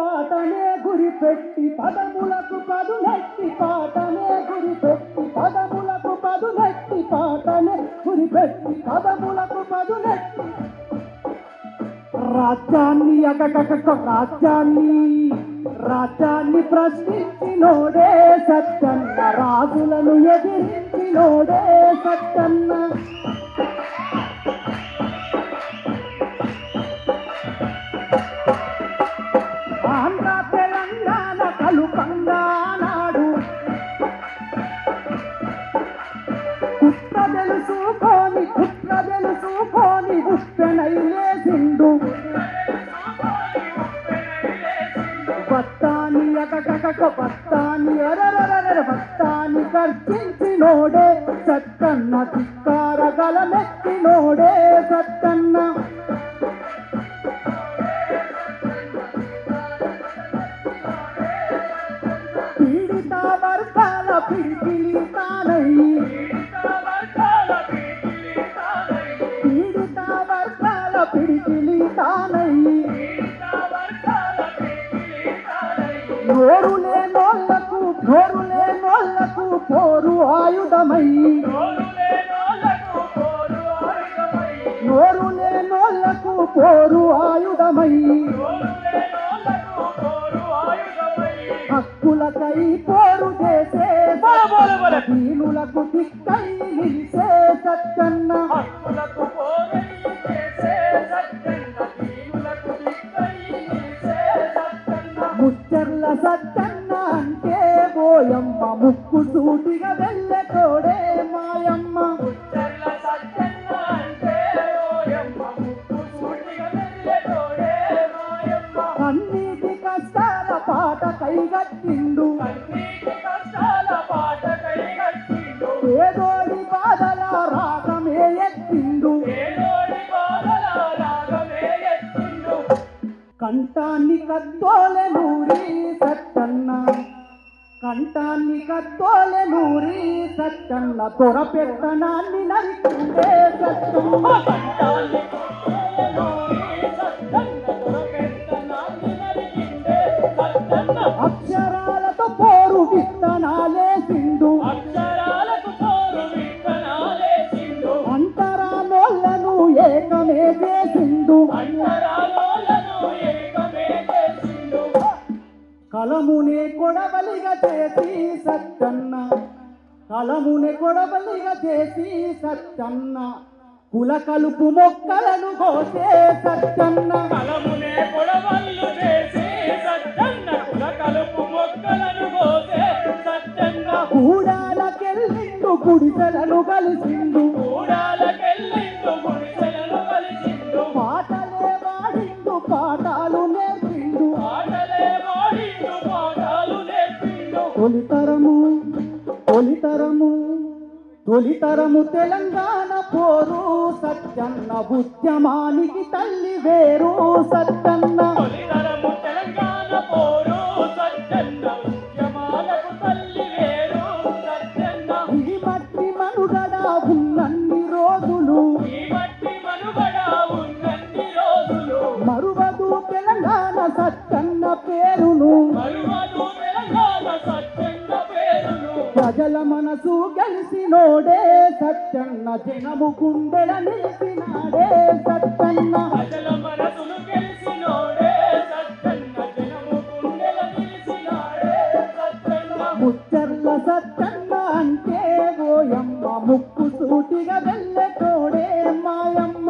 పాటనే గురి పెట్టి పదములకు పదునెట్టి పాటనే గురి పెట్టి పదములకు పదునెట్టి పాటనే గురి పెట్టి పదములకు పదునెట్టి రాజ్యాన్ని అగగగ రాజ్యాన్ని రాజ్యాన్ని ప్రశ్నించినోడే సత్యన్న రాజులను ఎదిరించినోడే సత్యన్న. ತಾನು ಖರ್ಚಿಸಿ ನೋಡೆ ಸತ್ತನ್ನ ಚಿತ್ತಾರಗಳ ಮೆಚ್ಚಿ ನೋಡೆ ಸತ್ತನ್ನ ಪೀಡಿತ ಬರ್ತಾಲ ಪಿಡಿಕಿಲಿ ತಾನಯ್ಯಿ ಪೀಡಿತ ಬರ್ತಾಲ ಪಿಡಿಕಿಲಿ ತಾನಯ್ಯಿ ನೋರುಲೆ ನೋಲ್ಲಕು ನೋರು ఆయుధమై నోరు లేనోళ్ళకు పోరు ఆయుధమై. హక్కులకై పోరు చేసే బోల, దీనులకు దిక్కై నిలిసే సత్తన్న ముచ్చర్ల సత్తన్న అంటే ముక్కు సూటిగా ఓయమ్మ ముక్కు సూటిగా వెళ్ళేటోడే మాయమ్మ. అన్నిటి కష్టాల పాట కైగట్టిండు. పేదోడి బాధల రాగమే ఎత్తిండు. కంఠాన్ని నూరి సత్తన్న కంఠాన్ని కత్తోలే నూరి సత్తన్న తొర పెట్టనాన్ని నరికుండే సత్తమ్మ కంటాన్ని కలమునే కొడవలిగా చేసి సత్తన్న. కలమునే కొడవలిగా చేసి సత్తన్న. కుల కలుపు మొక్కలను కోసే సత్తన్న. కలమునే పొడవల్లు చేసి సత్యన్న కుల కలుపు మొక్కలను కోసే సత్యన్న కూడాలకెళ్ళిండు గుడిసెలను కలిసిండు. తొలితరము తొలితరము తొలితరము తెలంగాణ పోరు సత్యన్న ఉద్యమానికి తల్లి వేరు సత్యన్న. పోరు ఈ మట్టి మనుగడ ఉన్నన్ని రోజులు మరువదు తెలంగాణ సత్యన్న పేరును మనసు గెలిసినోడే సత్యన్న జనము గుండెల నిలిచినాడే సత్యన్న సత్యన్న జనము సత్యన్న ముచ్చర్ల సత్తన్న అంటే ఓయమ్మ ముక్కు సూటిగా మాయమ్మ.